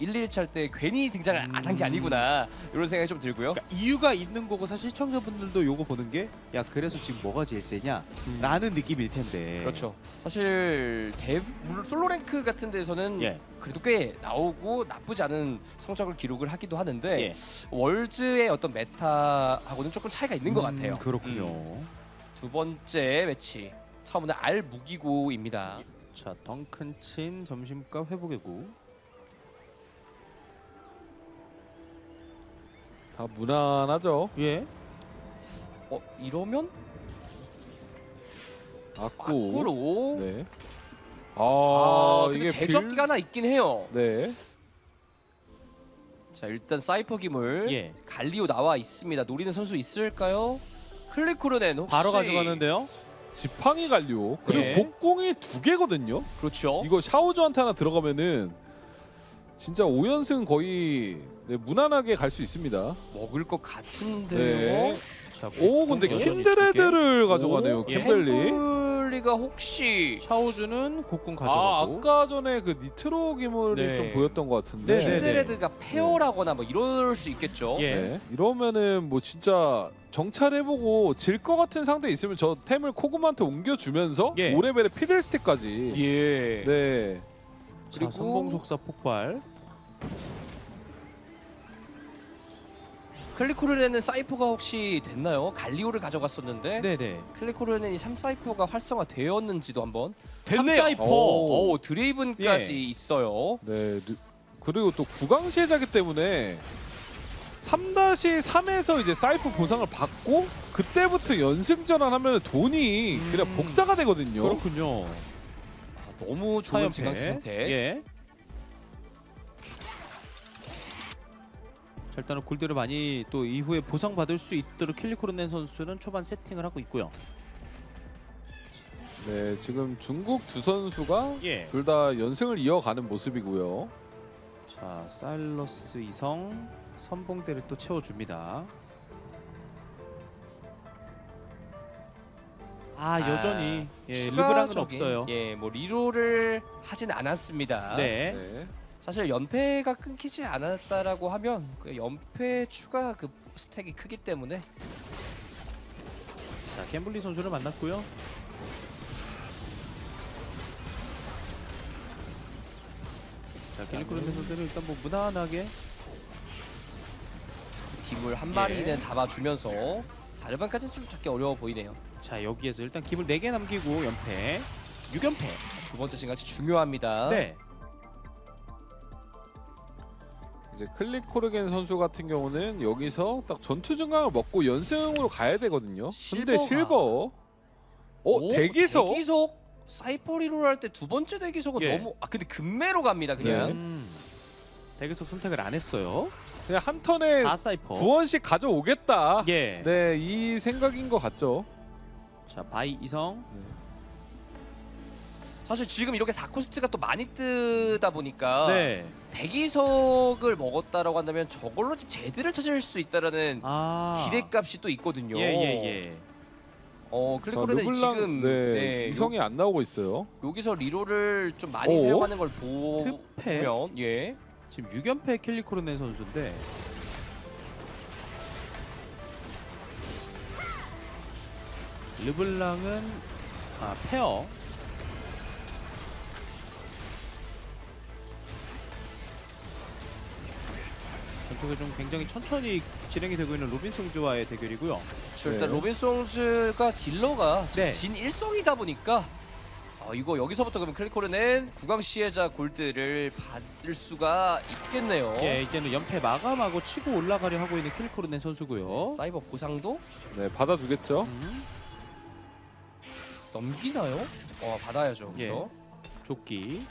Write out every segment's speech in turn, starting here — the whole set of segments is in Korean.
1, 2차 할때 괜히 등장을 안 한 게 아니구나 이런 생각이 좀 들고요. 그러니까 이유가 있는 거고 사실 시청자분들도 요거 보는 게 야 그래서 지금 뭐가 제일 세냐 라는 느낌일 텐데 그렇죠. 사실 대 물론 솔로 랭크 같은 데서는 예. 그래도 꽤 나오고 나쁘지 않은 성적을 기록을 하기도 하는데 예. 월즈의 어떤 메타하고는 조금 차이가 있는 것 음, 같아요. 그렇군요 음. 두 번째 매치 처음에는 알 무기고입니다. 자 덩큰 친 점심값 회복의 구 다 무난하죠. 예. 어 이러면 악구. 밖으로 네. 아, 아, 근데 이게 제접기가 빌... 하나 있긴 해요. 네. 자 일단 사이퍼 기물 예. 갈리오 나와 있습니다. 노리는 선수 있을까요? 클리코르넨 혹시 바로 가져가는데요. 지팡이 갈료 그리고 예. 복궁이 두 개거든요. 그렇죠. 이거 샤오즈한테 하나 들어가면은 진짜 5연승 거의 네, 무난하게 갈 수 있습니다. 먹을 것 같은데요. 네. 자, 오 근데 여전히 킨드레드를 가져가네요. 오, 킴벨리. 킴벨리가 혹시 샤오주는 곡군 아 가져가고 아까 전에 그 니트로 기물이 네. 좀 보였던 것 같은데. 네, 네. 킨드레드가 페어라거나 뭐 이럴 수 있겠죠. 예. 네. 이러면은 뭐 진짜 정찰해보고 질 것 같은 상대 있으면 저 템을 코그마한테 옮겨주면서 예. 5레벨의 피들스틱까지 예. 네 자, 그리고- 성공 속사 폭발 클리코르넨은 사이퍼가 혹시 됐나요? 갈리오를 가져갔었는데 네네 클리코르넨이 3 사이퍼가 활성화 되었는지도 한번 삼사이퍼. 오, 오, 드레이븐까지 예. 있어요. 네. 르- 그리고 또 구강 시해자기 때문에 3-3에서 이제 사이프 보상을 받고 그때부터 연승 전환하면 돈이 음. 그냥 복사가 되거든요. 그렇군요 아, 너무 좋은 사연패. 선택. 예. 일단은 골드를 많이 또 이후에 보상받을 수 있도록 킬리코르넨 선수는 초반 세팅을 하고 있고요 네, 지금 중국 두 선수가 예. 둘 다 연승을 이어가는 모습이고요. 자 사일러스 이성 선봉대를 또 채워줍니다 아 여전히 예, 르브랑은 추가적인- 없어요 예, 뭐 리로를 하진 않았습니다. 네. 네. 사실 연패가 끊기지 않았다라고 하면 그 연패 추가 그 스택이 크기 때문에 자 갬블리 선수를 만났고요 자 킬리코르넨 선수는 일단 뭐 무난하게 기물 한 예. 마리는 잡아주면서 자르반까지는 좀 잡기 어려워 보이네요. 자 여기에서 일단 기물 4개 남기고 연패 6연패 두 번째 진강치 중요합니다. 네 이제 클리코르겐 선수 같은 경우는 여기서 딱 전투 증강을 먹고 연승으로 가야 되거든요. 근데 실버가- 실버 어 오, 대기석 대기석 사이퍼 리로를 할때 두 번째 대기석은 예. 너무 아 근데 금매로 갑니다 그냥. 음, 대기석 선택을 안 했어요 그냥 한 턴에 4사이퍼 두 원씩 가져오겠다. 예. 네, 이 생각인 것 같죠. 자 바이 이성 사실 지금 이렇게 4코스트가 또 많이 뜨다 보니까 네. 대기석을 먹었다라고 한다면 저걸로 제드를 찾을 수 있다라는 아 기대값이 또 있거든요. 예 예 예 어 자, 클리코르는 르블랑 지금 네, 네, 이성이 안 나오고 있어요. 요, 여기서 리로를 좀 많이 오? 사용하는 걸 보면 예 지금 6연패 킬리코르넨 선수인데 르블랑은 아 페어 전투가 좀 굉장히 천천히 진행이 되고 있는 로빈 송즈와의 대결이고요. 저 일단 네. 로빈 송즈가 딜러가 지금 네. 진 1성이다 보니까 어, 이거 여기서부터 그러면 클리코르는 구강 시해자 골드를 받을 수가 있겠네요. 예, 이제는 연패 마감하고 치고 올라가려 하고 있는 킬리코르넨 선수고요. 사이버 보상도 네, 받아주겠죠. 음, 넘기나요? 어 받아야죠. 그렇죠. 조끼.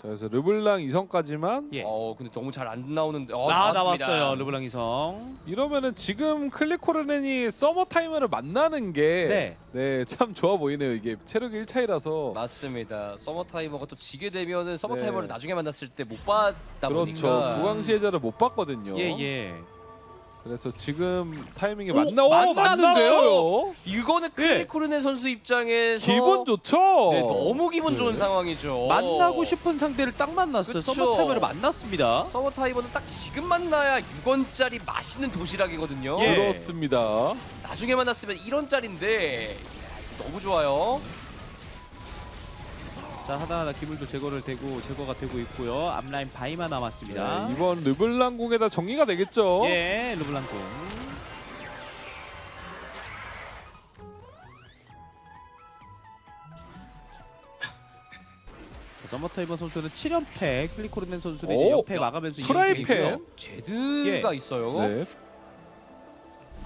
자, 그래서 르블랑 이성까지만 예. 어 근데 너무 잘 안 나오는데 어, 아 나왔습니다. 나왔어요 르블랑 이성. 이러면은 지금 클리코르넨이 서머 타이머를 만나는 게 네. 네, 참 좋아 보이네요. 이게 체력이 1차이라서 맞습니다. 서머 타이머가 또 지게 되면은 서머 네. 타이머를 나중에 만났을 때 못 받다 그렇죠. 보니까 구강 시해자를 못 봤거든요. 예 예. 그래서 지금 타이밍에 오, 맞나? 오, 만났는데요? 만났어요. 이거는 클리코르네 선수 입장에서 기분 좋죠. 네, 너무 기분 좋은 네. 상황이죠. 만나고 싶은 상대를 딱 만났어요. 그쵸. 서머 타이머를 만났습니다. 서머 타이버는 딱 지금 만나야 6원짜리 맛있는 도시락이거든요. 예. 그렇습니다. 나중에 만났으면 1원짜리인데 너무 좋아요. 자 하나하나 기물도 제거를 되고 제거가 되고 있고요. 앞라인 바이마 남았습니다. 네, 이번 르블랑궁에다 정리가 되겠죠. 예, 르블랑 공. 자, 서머타이머 선수는 7연패, 클리코르넨 선수는 이제 오, 연패 야, 막으면서 프라이팬. 이기고요. 제드가 있어요. 네.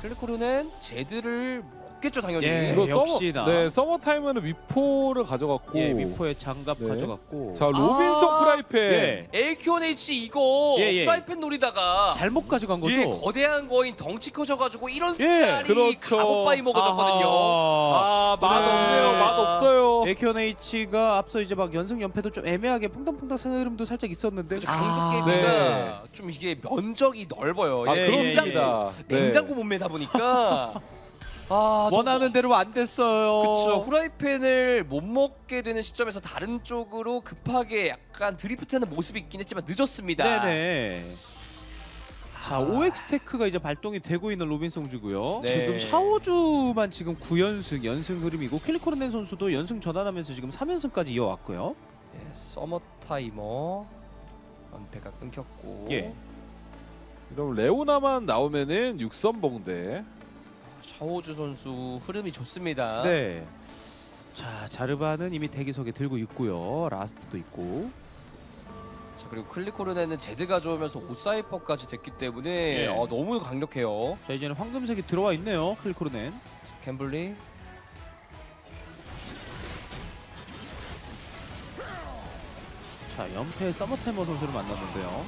클리코르는 제드를 먹겠죠 당연히. 예. 역시나. 서머, 네, 서머 타임은 미포를 가져갔고. 예, 미포의 장갑 네. 가져갔고. 자, 로빈son 아, 프라이팬. 예. AQNH 이거 예, 예. 프라이팬 노리다가 잘못 가져간 거죠? 예, 거대한 거인 덩치 커져가지고 1원짜리 예, 그렇죠. 갑옷바이 먹어줬거든요. 아하. 아, 맛 네. 없네요. 맛 없어요. AQNH가 앞서 이제 막 연승 연패도 좀 애매하게 퐁당퐁당 쓰는 흐름도 살짝 있었는데 그렇죠. 아, 강도 게임이가 네. 좀 이게 면적이 넓어요. 아, 예, 그렇습니다. 네. 냉장고 몸매다 보니까 아, 좀 원하는 대로 안 됐어요. 그쵸 후라이팬을 못 먹게 되는 시점에서 다른 쪽으로 급하게 약간 드리프트하는 모습이 있긴 했지만 늦었습니다. 네네. 자, 아. OX 테크가 이제 발동이 되고 있는 로빈송주고요. 네. 지금 샤오주만 지금 9연승 연승 흐름이고 킬리코르넨 선수도 연승 전환하면서 지금 3연승까지 이어왔고요. 예, 서머 타이머 연패가 끊겼고 예. 그럼 레오나만 나오면은 육선봉대. 샤오주 선수 흐름이 좋습니다. 네. 자, 자르바는 이미 대기석에 들고 있고요. 라스트도 있고. 자, 그리고 클리코르네는 제드가 좋으면서 오사이퍼까지 됐기 때문에 예. 어, 너무 강력해요. 자, 이제는 황금색이 들어와 있네요. 킬리코르넨. 자, 캠블리 자, 연패 서머타이머 선수를 만났는데요.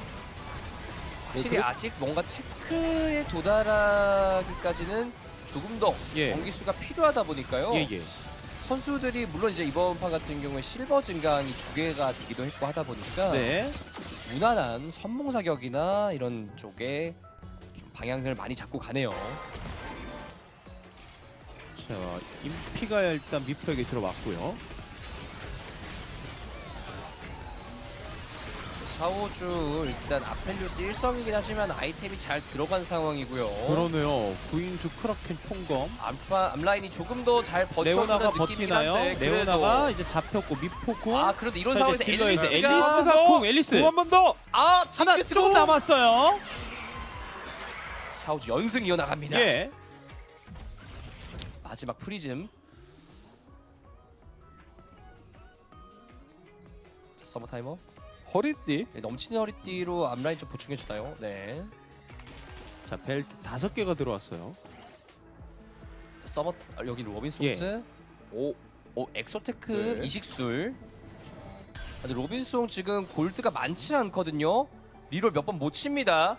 확실히 그- 아직 뭔가 체크에 도달하기까지는 조금 더 예. 경기 수가 필요하다 보니까요. 예, 예. 선수들이 물론 이제 이번 판 같은 경우에 실버 증강이 두 개가 되기도 했고 하다 보니까 네. 무난한 선봉 사격이나 이런 쪽에 좀 방향을 많이 잡고 가네요. 자, 임피가 일단 미포에게 들어왔고요. 샤오주 일단 아펠리오스 1성이긴 하지만 아이템이 잘 들어간 상황이고요. 그러네요. 구인수 크라켄 총검. 암파, 암라인이 조금 더잘 버텨주는 느낌이긴 버티나요? 한데 그래도 레오나가 이제 잡혔고 미포군. 아 그래도 이런 자, 상황에서 이제 딜러에서 엘리스가 앨리스가 궁 앨리스. 한 번 더. 아 하나 징크스 조금 공! 남았어요. 샤오주 연승 이어나갑니다. 예. 마지막 프리즘. 자 서머 타이머. 허리띠. 네, 넘치는 허리띠로 앞라인 좀 보충해 주나요? 네. 자, 벨트 다섯 개가 들어왔어요. 자, 서머 아, 여기 로빈 송스. 오, 오 엑소테크 네. 이식술. 아, 근데 로빈송 지금 골드가 많지 않거든요. 리롤 몇 번 못 칩니다.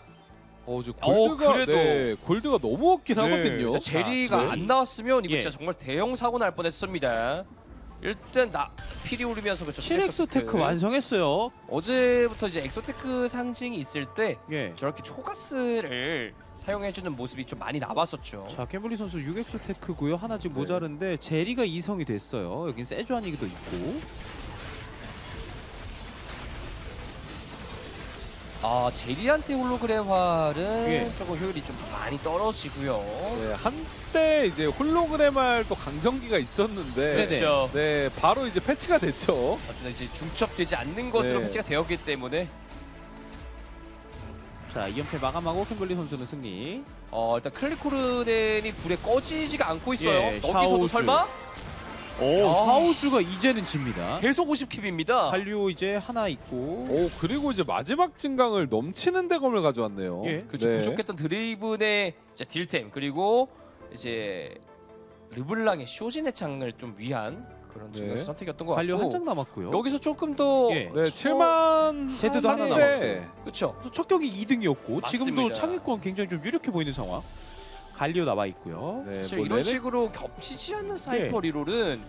어, 저 어, 골드가 그래도. 네, 골드가 너무 없긴 하거든요. 자, 제리가 자, 안 나왔으면 이거 예. 진짜 정말 대형 사고 날 뻔했습니다. 일단 나 피리 오르면서 그렇죠. 7엑소 테크 완성했어요. 어제부터 이제 엑소테크 상징이 있을 때 예. 저렇게 초가스를 사용해주는 모습이 좀 많이 나왔었죠. 자, 캠블리 선수 6엑소 테크고요. 하나 지금 네. 모자른데 제리가 2성이 됐어요. 여긴 세주안이기도 있고. 아 제리한테 홀로그램화는 예. 조금 효율이 좀 많이 떨어지고요. 네, 한때 이제 홀로그램할 또 강정기가 있었는데. 그렇죠. 네, 바로 이제 패치가 됐죠. 맞습니다. 이제 중첩되지 않는 것으로 네. 패치가 되었기 때문에 자, 2연패 마감하고 캠블리 선수는 승리. 어 일단 클리코르넨이 불에 꺼지지가 않고 있어요. 예, 여기서도 샤오즈. 설마 오, 아. 샤오주가 이제는 집니다. 계속 50킵입니다. 갈류 이제 하나 있고. 오, 그리고 이제 마지막 진강을 넘치는 대검을 가져왔네요. 예. 그렇죠. 네. 부족했던 드레이븐의 이제 딜템 그리고 이제 르블랑의 쇼진의 창을 좀 위한 그런 네. 중간 선택이었던 것 갈류 같고 한장 남았고요. 여기서 조금 더 예. 네, 7만 제드도 하나 한데 그렇죠. 그래서 첫 경기 2등이었고 지금도 맞습니다. 창의권 굉장히 좀 유력해 보이는 상황. 갈리오 나와 있고요. 네, 사실 뭐 이런 레넥- 식으로 겹치지 않는 사이퍼 예. 리롤은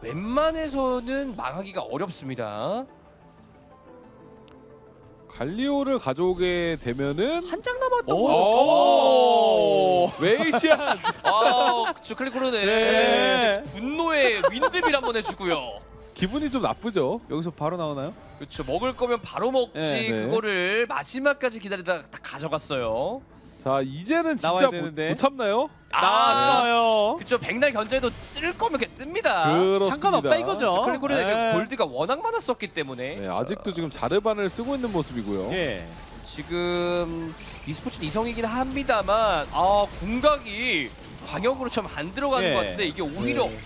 웬만해서는 망하기가 어렵습니다. 갈리오를 가져오게 되면은 한 장 남았던 오. 오! 웨이시안 아, 그쵸 클리코르네. 네. 분노의 윈드밀 한번 해주고요. 기분이 좀 나쁘죠. 여기서 바로 나오나요? 그렇죠. 먹을 거면 바로 먹지. 네, 네. 그거를 마지막까지 기다리다가 딱 가져갔어요. 자 이제는 나와야 진짜 못, 되는데. 못 참나요? 아, 나왔어요. 그쵸. 백날 견제도 뜰 거면 그냥 뜹니다. 그렇습니다. 상관없다 이거죠. 클리코르네 네. 골드가 워낙 많았었기 때문에. 네, 아직도 지금 자르반을 쓰고 있는 모습이고요. 예. 지금 e스포츠 이성이긴 합니다만 아 궁각이 광역으로 좀안 들어가는 예. 것 같은데 이게 오히려 네.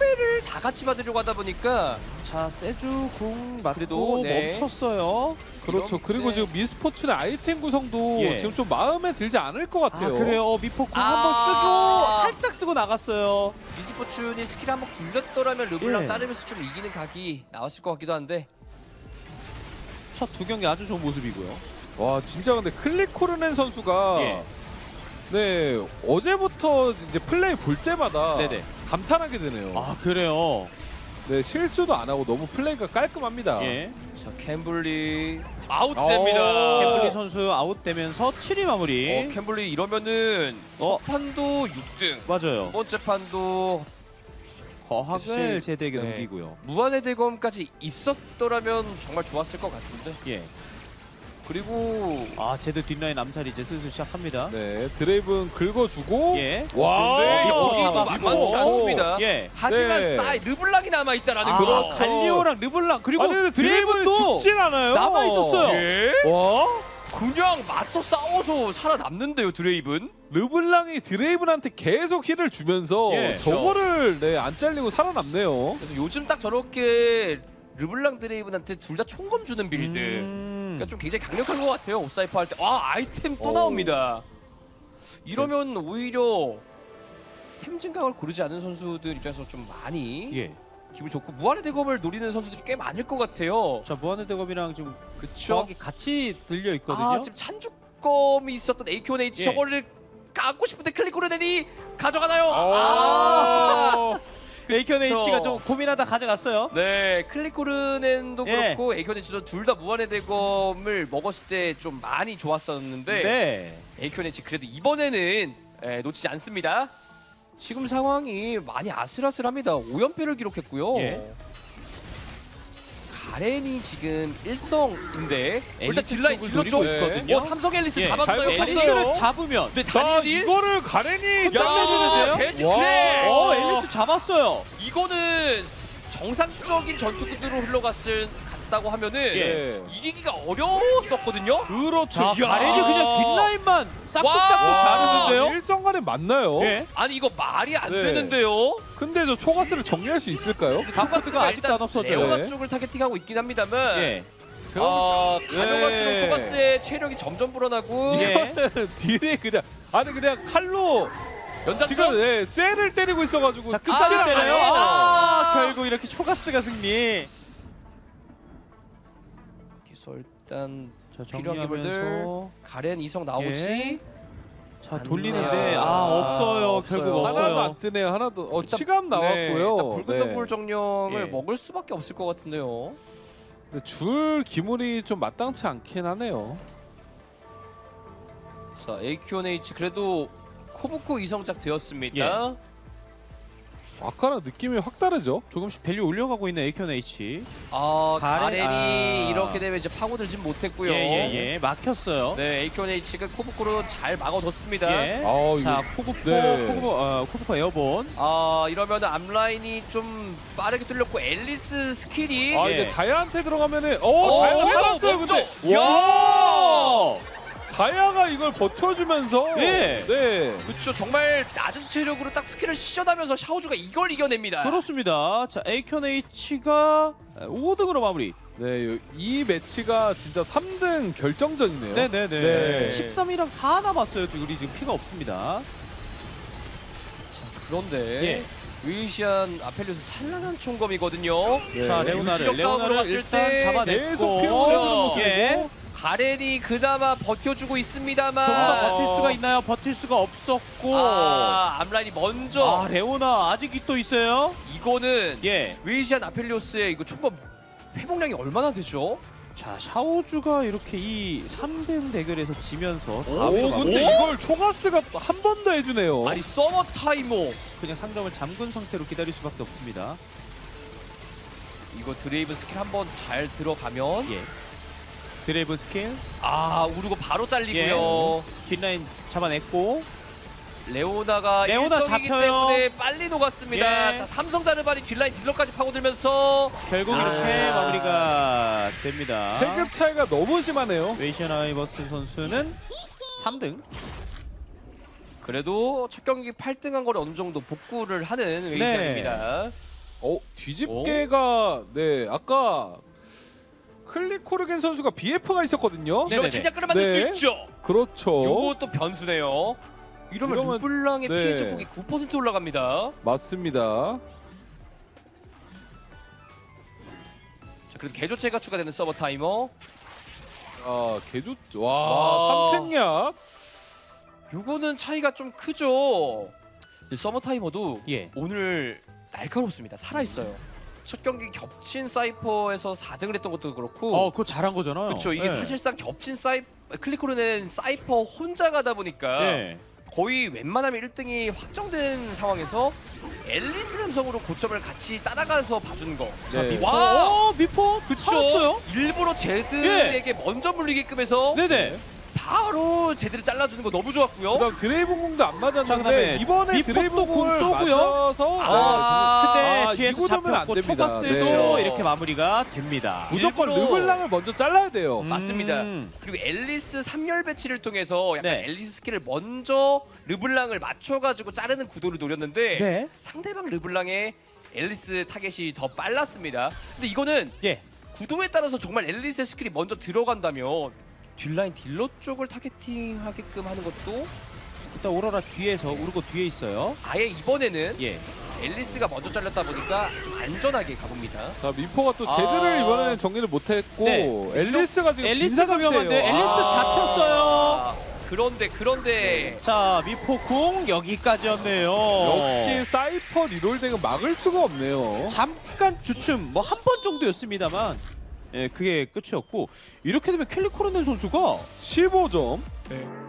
성배를 다 같이 받으려고 하다 보니까 자 세주 궁 맞고 그래도, 네. 멈췄어요. 그렇죠. 이런- 그리고 네. 지금 미스포츠의 아이템 구성도 예. 지금 좀 마음에 들지 않을 것 아 같아요. 그래요. 어, 미포 궁 아. 한번 쓰고 살짝 쓰고 나갔어요. e스포츠니 스킬 한번 굴렸더라면 르블랑 예. 자르면서 좀 이기는 각이 나왔을 것 같기도 한데 첫 두 경기 아주 좋은 모습이고요. 와 진짜 근데 클리코르넨 선수가 예. 네 어제부터 이제 플레이 볼 때마다 네네. 감탄하게 되네요. 아 그래요. 네 실수도 안 하고 너무 플레이가 깔끔합니다. 예. 자 캠블리 아웃됩니다. 어. 캠블리 선수 아웃되면서 7위 마무리. 어, 캠블리 이러면은 어. 첫 판도 6등 맞아요. 두 번째 판도 거학을 사실- 제대에게 네. 넘기고요. 무한의 대검까지 있었더라면 정말 좋았을 것 같은데 예. 그리고 아 제드 뒷라인 암살이 이제 슬슬 시작합니다. 네 드레이븐 긁어주고 예. 와 근데 어, 여기도 잡았고. 만만치 않습니다. 예. 하지만 네. 사이 르블랑이 남아 있다라는 아, 거. 그렇죠. 갈리오랑 르블랑 그리고 아니 근데 드레이븐도 죽진 않아요. 남아 있었어요. 예? 와 그냥 맞서 싸워서 살아남는데요 드레이븐. 르블랑이 드레이븐한테 계속 힐을 주면서 예. 저거를 네, 안 잘리고 살아남네요. 그래서 요즘 딱 저렇게 르블랑 드레이븐한테 둘 다 총검 주는 빌드. 음. 그러니까 좀 굉장히 강력한 것 같아요 오사이퍼 할 때. 아 아이템 또 오. 나옵니다. 이러면 오히려 템 증강을 고르지 않은 선수들 입장에서 좀 많이 예. 기분 좋고 무한의 대검을 노리는 선수들이 꽤 많을 것 같아요. 자 무한의 대검이랑 지금 그쵸? 정확히 같이 들려 있거든요. 아 지금 찬주검이 있었던 AQNH 예. 저거를 갖고 싶은데 클릭코르넨이 가져가나요? 아. 아 베이컨 그쵸. H가 좀 고민하다 가져갔어요. 네, 클릭코르넨도 예. 그렇고 AQNH도 둘 다 무한의 대검을 먹었을 때 좀 많이 좋았었는데 네. AQNH 그래도 이번에는 에, 놓치지 않습니다. 지금 상황이 많이 아슬아슬합니다. 5연패를 기록했고요. 예. 가렌이 지금 1성인데 일단 딜라인 쪽을 딜러 쪽 노리고 있거든요. 어, 삼성 앨리스 예, 잡아주나요? 잘? 앨리스를 앨리스를 잡으면 네, 자 다니엘? 이거를 가렌이 야, 내주는데요? 배지 와. 크랙! 어 앨리스 잡았어요. 이거는 정상적인 전투 구도로 흘러갔을 갔다고 하면은 예. 이기기가 어려웠었거든요. 그렇죠. 자 이야. 가렌이 그냥 뒷라인만 싹둑싹둑 와. 자르는데요. 일성간에 맞나요? 예. 아니 이거 말이 안 네. 되는데요. 근데 저 초가스를 정리할 수 있을까요? 바코드가 아직도 안 없어져요. 레오나 네. 쪽을 타겟팅하고 있긴 합니다만 예. 아, 가면 갈수록 예. 초가스의 체력이 점점 불어나고 예. 딜이 그냥 아니 그냥 칼로 연장점 지금 네, 쇠를 때리고 있어가지고 자 끝까지 아, 때려요. 가렌. 아 결국 이렇게 초가스가 승리. 그래서 일단 자 필요한 정리하면서 가렌 이성 나오지 예. 자안 돌리는데 나와요. 아 없어요. 없어요. 결국 하나도 없어요. 안 뜨네요. 하나도 어 일단- 치감 네, 나왔고요. 일단 붉은 네. 동물 정령을 예. 먹을 수밖에 없을 것 같은데요. 근데 줄 기물이 좀 마땅치 않긴 하네요. 자 AQNH 그래도 코브코 이성작 되었습니다. 예. 아까랑 느낌이 확 다르죠? 조금씩 밸류 올려가고 있는 에이컨H. 아 가렌- 가렌이 아. 이렇게 되면 이제 파고들진 못했고요. 예예예 막혔어요. 네 AQNH가 코브코로 잘 막아뒀습니다. 예. 아자 이거 코브코 네. 코브코 어, 코브코 에어본. 아 이러면 앞라인이 좀 빠르게 뚫렸고 앨리스 스킬이 아 예. 근데 자야한테 들어가면은 어 어, 자야가 이거 살았어요 먼저. 근데 야! 와 자야가 이걸 버텨주면서 예. 네. 그쵸 정말 낮은 체력으로 딱 스킬을 시전하면서 샤오주가 이걸 이겨냅니다. 그렇습니다. 자 에이컨H가 5등으로 마무리. 네, 이 매치가 진짜 3등 결정전이네요. 네네네. 네. 13이랑 4 남았어요. 우리 지금 피가 없습니다. 그런데 예. 위시안 아펠리우스 찬란한 총검이거든요. 네. 자 레오나를 유지력 싸움으로 레오나를 봤을 일단 때 잡아냈고 계속 피워주는 모습이고 예. 가렌이 그나마 버텨주고 있습니다만 좀 더 버틸 수가 있나요? 버틸 수가 없었고. 아 앞라인이 먼저 아 레오나 아직이 또 있어요? 이거는 예. 위시안 아펠리오스의 이거 총검 회복량이 얼마나 되죠? 자 샤오주가 이렇게 이 3등 대결에서 지면서 오 4위로 가고 근데 이걸 초가스가 한 번 더 해주네요. 아니 서머 타이머 그냥 상점을 잠근 상태로 기다릴 수밖에 없습니다. 이거 드레이브 스킬 한번 잘 들어가면 예. 드래브 스킬 아 우르고 바로 잘리고요. 뒷라인 잡아냈고 레오나가 레오나 일성이기 잡혀요. 때문에 빨리 녹았습니다. 예. 자 삼성 자르반이 뒷라인 딜러까지 파고들면서 결국 아. 이렇게 마무리가 됩니다. 세급 차이가 너무 심하네요. 웨이션 아이버스 선수는 3등. 그래도 첫 경기 8등한 걸 어느 정도 복구를 하는 웨이션입니다. 어 뒤집개가 네 아까 클리코르겐 선수가 BF가 있었거든요. 이러면 네네네. 침략근을 만들 수 네. 있죠. 그렇죠. 요것도 변수네요. 이러면, 이러면- 르블랑의 네. 피해 적국이 9% 올라갑니다. 맞습니다. 자 그래도 개조체가 추가되는 서버 타이머. 아 개조 와. 와 삼책약 요거는 차이가 좀 크죠. 이 서버 타이머도 예. 오늘 날카롭습니다. 살아 있어요. 첫 경기 겹친 사이퍼에서 4등을 했던 것도 그렇고 어, 그거 잘한 거잖아요. 그렇죠. 이게 예. 사실상 겹친 사이 클리코르는 사이퍼 혼자 가다 보니까 예. 거의 웬만하면 1등이 확정된 상황에서 앨리스 삼성으로 고점을 같이 따라가서 봐주는 거. 네. 와! 어, 미포 그쵸? 살았어요? 일부러 제드에게 먼저 물리게끔 해서 네네. 바로 제드를 잘라주는 거 너무 좋았고요. 그다음 드레이브 공도 안 자, 맞았는데 그다음에 이번에 드레이브 공 공을 쏘고요. 맞아서 아, 근데 아, 뒤에서 이거 되면 안 잡혔고 됩니다. 초가스도 네. 이렇게 마무리가 됩니다. 무조건 일부러- 르블랑을 먼저 잘라야 돼요. 음. 맞습니다. 음. 그리고 앨리스 3열 배치를 통해서 약간 네. 앨리스 스킬을 먼저 르블랑을 맞춰가지고 자르는 구도를 노렸는데 네. 상대방 르블랑의 앨리스 타겟이 더 빨랐습니다. 근데 이거는 예. 구도에 따라서 정말 앨리스의 스킬이 먼저 들어간다면 뒷라인 딜러 쪽을 타겟팅하게끔 하는 것도 일단 오로라 뒤에서 우르고 뒤에 있어요. 아예 이번에는 예. 앨리스가 먼저 잘렸다 보니까 좀 안전하게 가봅니다. 자 미포가 또 제드를 아. 이번에는 정리를 못했고 네. 앨리스가 지금 앨리스가 빈사 위험한데 상태예요. 앨리스 아. 잡혔어요. 그런데 그런데 자 미포 궁 여기까지였네요. 역시 사이퍼 리롤 덱은 막을 수가 없네요. 잠깐 주춤 뭐 한 번 정도였습니다만 예 그게 끝이었고 이렇게 되면 켈리 코르넨 선수가 15점. 네.